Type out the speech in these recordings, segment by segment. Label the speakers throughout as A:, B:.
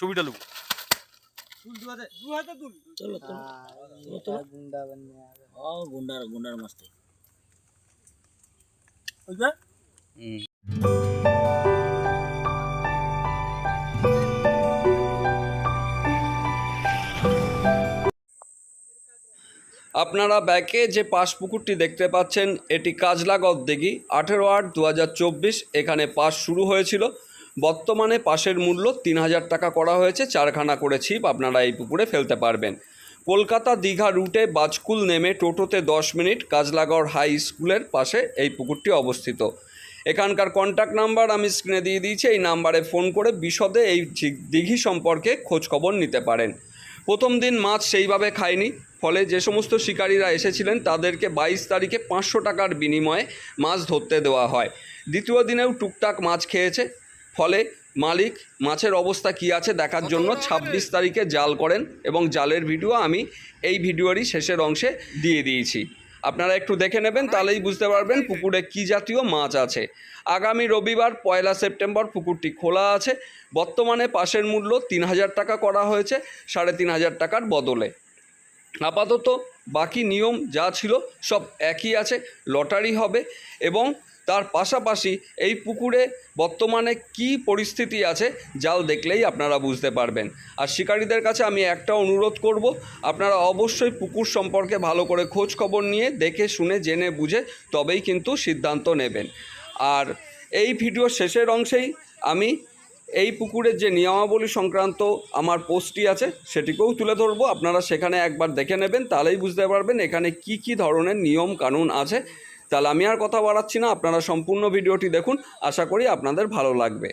A: ছবিটা নেব
B: চলো চলো
C: গুন্ডা বানিয়ে
B: ও গুন্ডার গুন্ডার মাস্তে।
D: আপনারা ব্যাকে যে পাশ পুকুরটি দেখতে পাচ্ছেন এটি কাজলাগদ দিঘি আঠেরো আট দু এখানে পাস শুরু হয়েছিল। বর্তমানে পাশের মূল্য তিন হাজার টাকা করা হয়েছে, চারখানা করে ছিপ আপনারা এই পুকুরে ফেলতে পারবেন। কলকাতা দীঘা রুটে বাজকুল নেমে টোটোতে দশ মিনিট কাজলাগড় হাই স্কুলের পাশে এই পুকুরটি অবস্থিত। এখানকার কন্ট্যাক্ট নাম্বার আমি স্ক্রিনে দিয়ে দিয়েছি, এই নাম্বারে ফোন করে বিশদে এই দিঘি সম্পর্কে খোঁজখবর নিতে পারেন। প্রথম দিন মাছ সেইভাবে খায়নি, ফলে যে সমস্ত শিকারীরা এসেছিলেন তাদেরকে বাইশ তারিখে পাঁচশো টাকার বিনিময়ে মাছ ধরতে দেওয়া হয়। দ্বিতীয় দিনেও টুকটাক মাছ খেয়েছে ফলে মালিক মাছের অবস্থা কী আছে দেখার জন্য ছাব্বিশ তারিখে জাল করেন এবং জালের ভিডিও আমি এই ভিডিওরই শেষের অংশে দিয়ে দিয়েছি। আপনারা একটু দেখে নেবেন তাহলেই বুঝতে পারবেন পুকুরে কী জাতীয় মাছ আছে। আগামী রবিবার পয়লা সেপ্টেম্বর পুকুরটি খোলা আছে। বর্তমানে পাশের মূল্য তিন হাজার টাকা করা হয়েছে সাড়ে তিন হাজার টাকার বদলে। আপাতত বাকি নিয়ম যা ছিল সব একই আছে লটারি হবে এবং তার পাশাপাশি এই পুকুরে বর্তমানে কি পরিস্থিতি আছে, জাল দেখলেই আপনারা বুঝতে পারবেন। আর শিকারীদের কাছে আমি একটা অনুরোধ করব, আপনারা অবশ্যই পুকুর সম্পর্কে ভালো করে খোঁজ খবর নিয়ে দেখে শুনে, জেনে বুঝে তবেই কিন্তু সিদ্ধান্ত নেবেন। আর এই ভিডিও শেষের অংশেই আমি এই পুকুরের যে নিয়মাবলী সংক্রান্ত আমার পোস্টটি আছে, সেটিকেও তুলে ধরবো। আপনারা সেখানে একবার দেখে নেবেন, তাহলেই বুঝতে পারবেন এখানে কি কি ধরনের নিয়ম কানুন আছে। তাহলে আমি আর কথা বাড়াচ্ছি না, আপনারা সম্পূর্ণ ভিডিওটি দেখুন, আশা করি আপনাদের ভালো লাগবে।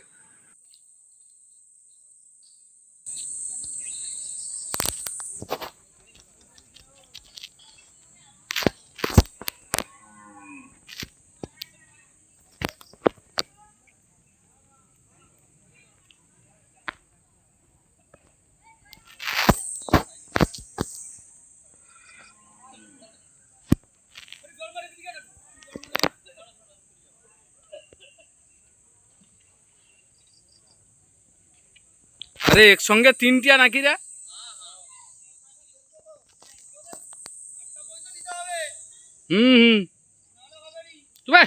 A: আরে একসঙ্গে তিনটিয়া নাকি রে? হুম হুম। তবে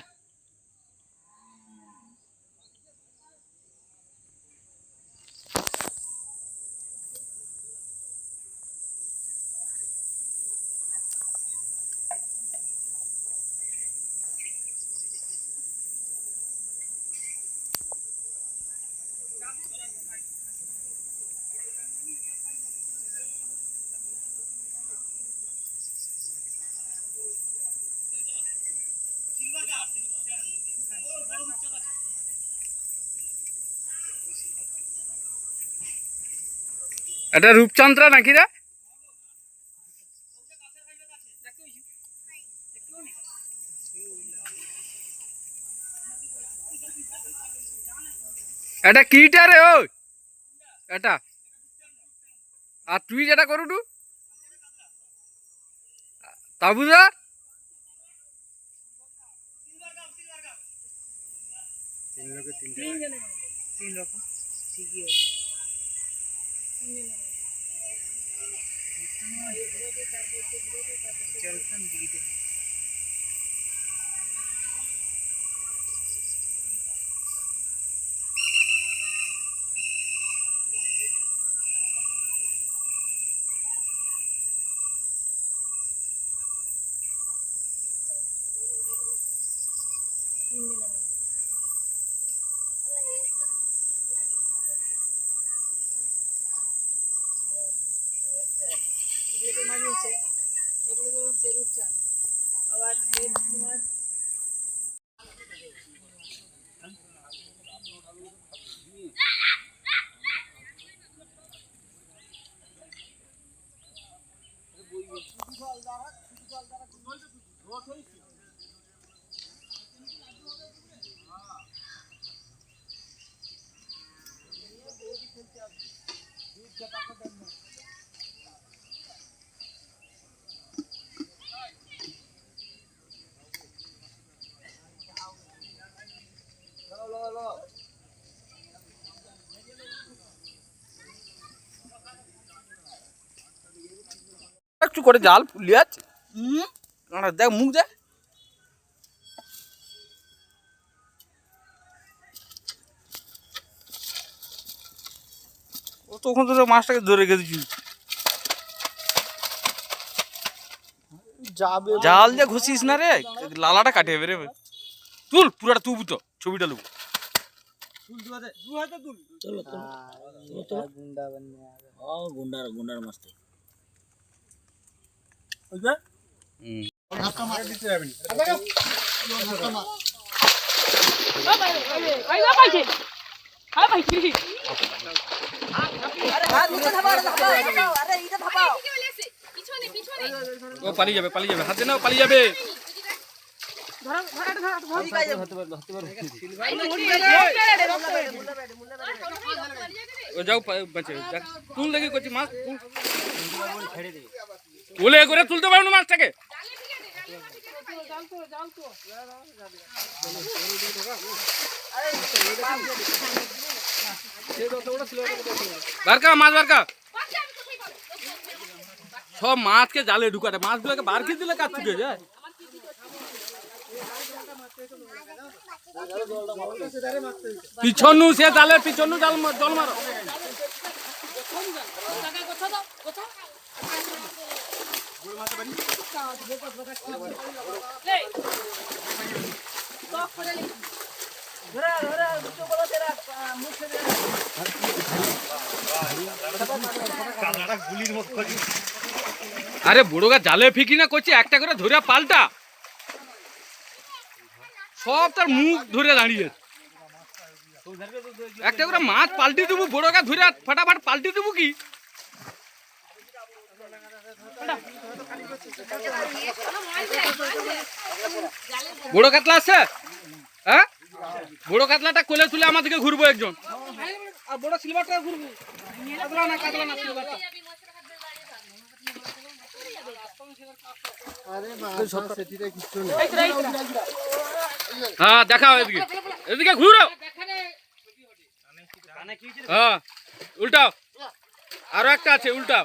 A: এটা রূপচন্দ্রা নাকি রে? এটা কিটা রে ওই? এটা। আর তুই যেটা করুটু তাবুদা
C: তিন রকম। ঠিকই আছে चलते God made human.
A: একটু করে জাল ফুলিয়ে আছে। দেখ মুখ দেখ। ও তখন তো মাছটাকে ধরে গেছি
B: যাবে।
A: জাল যে ঘষিস না রে লালাটা কাটে যাবে রে তুল পুরাটা তুবু তো ছবিটা
B: ও গুন্ডার গুন্ডার মাছটাই
A: ও, পালিয়ে যাবে পালিয়ে যাবে। হাতে নাও, পালিয়ে যাবে। যাও বাঁচে। তুল দেখি করছি মাছ তুল তুলে করে তুলতে পারব না মাছটাকে। বারকা, মাছ বারকা। সব মাছকে জালে ঢুকাতে, মাছগুলোকে বার খেয়ে দিলে কাজ ছুটে যায়। পিছনু সে জালের পিছনু জাল জল মারো। আরে বুড়োগা জালে ফিকি না করছি, একটা করে ধরে পাল্টা। সব তার মুখ ধরে দাঁড়িয়ে একটা করে মাছ পাল্টি দেবো বড়োগা ধরে ফাটাফাট পাল্টি দেবো কি? বড় কাতলা আছে? হ্যাঁ? বড় কাতলাটা কোলে তুলে আমাদেরকে ঘুরবো একজন। আর বড় সিলভারটা ঘুরবো। কাতলা না কাতলা না সিলভারটা। হ্যাঁ দেখাও এদিকে। এদিকে ঘুরো। হ্যাঁ উল্টাও। আরও একটা আছে উল্টাও।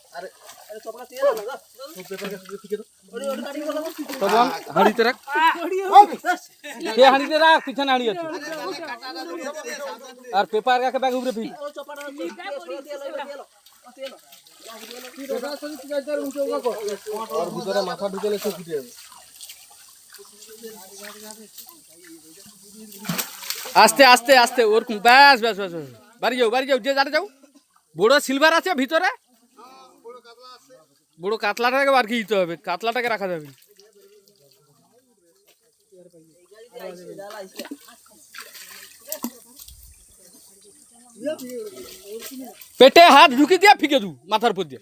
A: হাঁড়িতে রাখ। সে হাঁড়িতে রাখ পিছনে হাঁড়ি আছে। আর পেপার রাখে ব্যাগ উপরে ফিল আস্তে আস্তে আস্তে ওরকম। ব্যাস ব্যাস ব্যাস ব্যাস। বাড়ি যাও বাড়ি যাও যে যারা যাও। বড় সিলভার আছে ভিতরে। বড় কাতলাটাকে বার দিতে হবে, কাতলাটাকে রাখা যাবে পেটে হাত ঢুকি দিয়া ফিকে দু, মাথার উপর দিয়ে।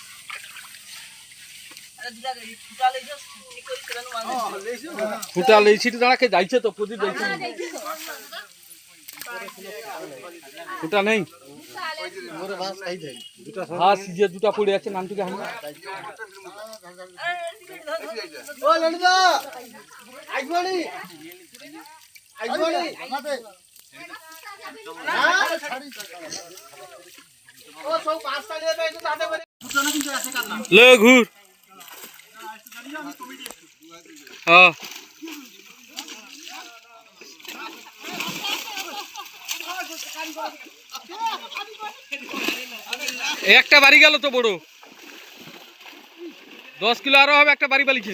A: ফুটা লেছি দাঁড়াকে যাইছে তো, প্রদীপ যাইছে। ফুটা নেই। হ্যাঁ সিজে দুটা পড়ে আছে, নামটিকে হামলা
E: ও
A: ঘুর হ্যাঁ এই একটা বাড়ি গেল তো বড়। দশ কিলো আরও হবে একটা বাড়ি বালিছে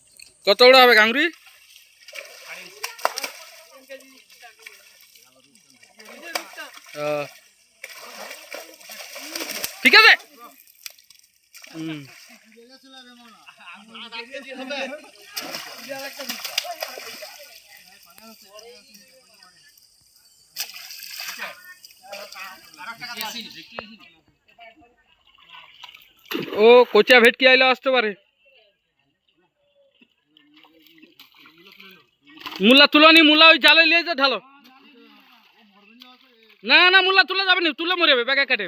A: বড় হবে গাঙ্গুরি হ্যাঁ। ঠিক আছে হুম ও কোচা ভেটকি আইলে আসতে পারে মুলা তুলনি মুলা ওই জালে নিয়ে যা ঢালো। না না, মুলা তুলে যাবে না, তুলে মরে ব্যাগে কাটে।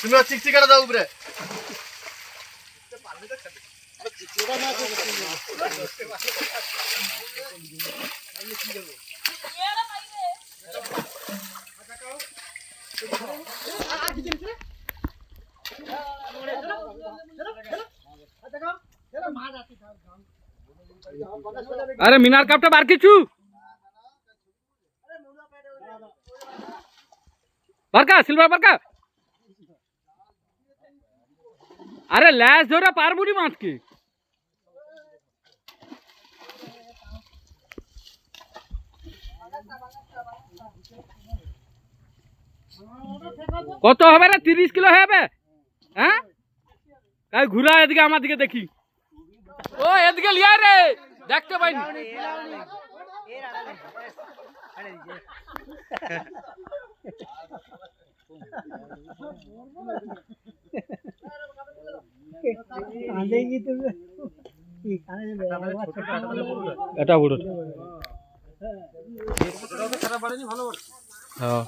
B: তুমি চিকচিকাটা দাও উপরে
A: আরে মিনার কাপটা বার কিছু বারকা সিলভার বারকা আরে ল্যাস ধরে পারব নি মাছকে কত হবে রে? তিরিশ কিলো হবে? হ্যাঁ? তাই ঘুরা এদিকে আমার দিকে দেখি। ও এদিকে লিয়া রে। দেখতে পাইনি। এটা বড়। হ্যাঁ।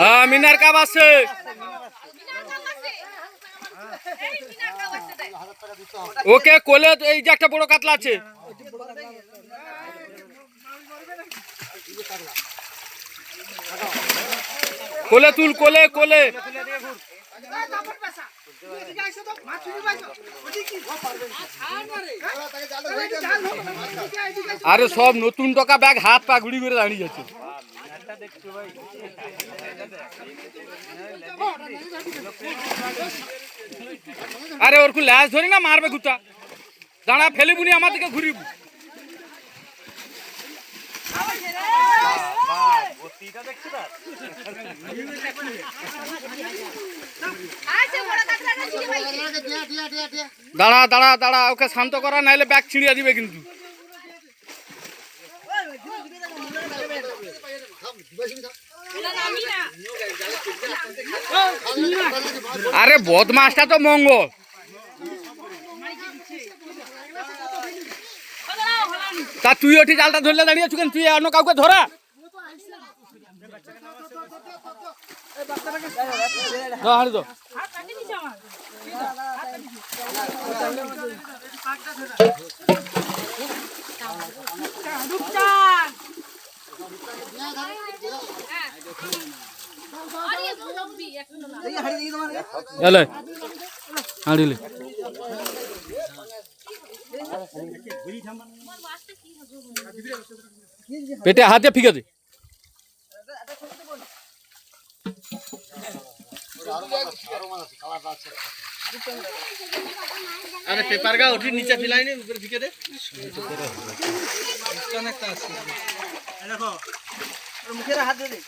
A: হ্যাঁ মিনার কাপ আছে। ওকে, কোলে এই যে একটা বড় কাতলা আছে। কোলে তুল, কোলে কোলে। আরে সব নতুন টাকা ব্যাগ, হাত পা ঘুরি করে দাঁড়িয়ে যাচ্ছে আরে ওর ল্যাস ধরি না, মারবে গুতা দাঁড়া ফেলিবুনি আমার দিকে ঘুরিব। দাঁড়া দাঁড়া দাঁড়া, ওকে শান্ত করা, নাইলে ব্যাগ ছিঁড়িয়ে দিবে কিন্তু। আরে বদমাসটা তো মঙ্গল। তা তুই ওটি জালটা ধরলে দাঁড়িয়ে আছো কেন? তুই অন্য কাউকে ধরা দাও, হাঁড়ি পেটে হাতে ফিকে দে। আরে পেপার গা উঠি নিচে ফিলাইনি উপরে ফিকে দে।
B: মুখের হাত দিয়ে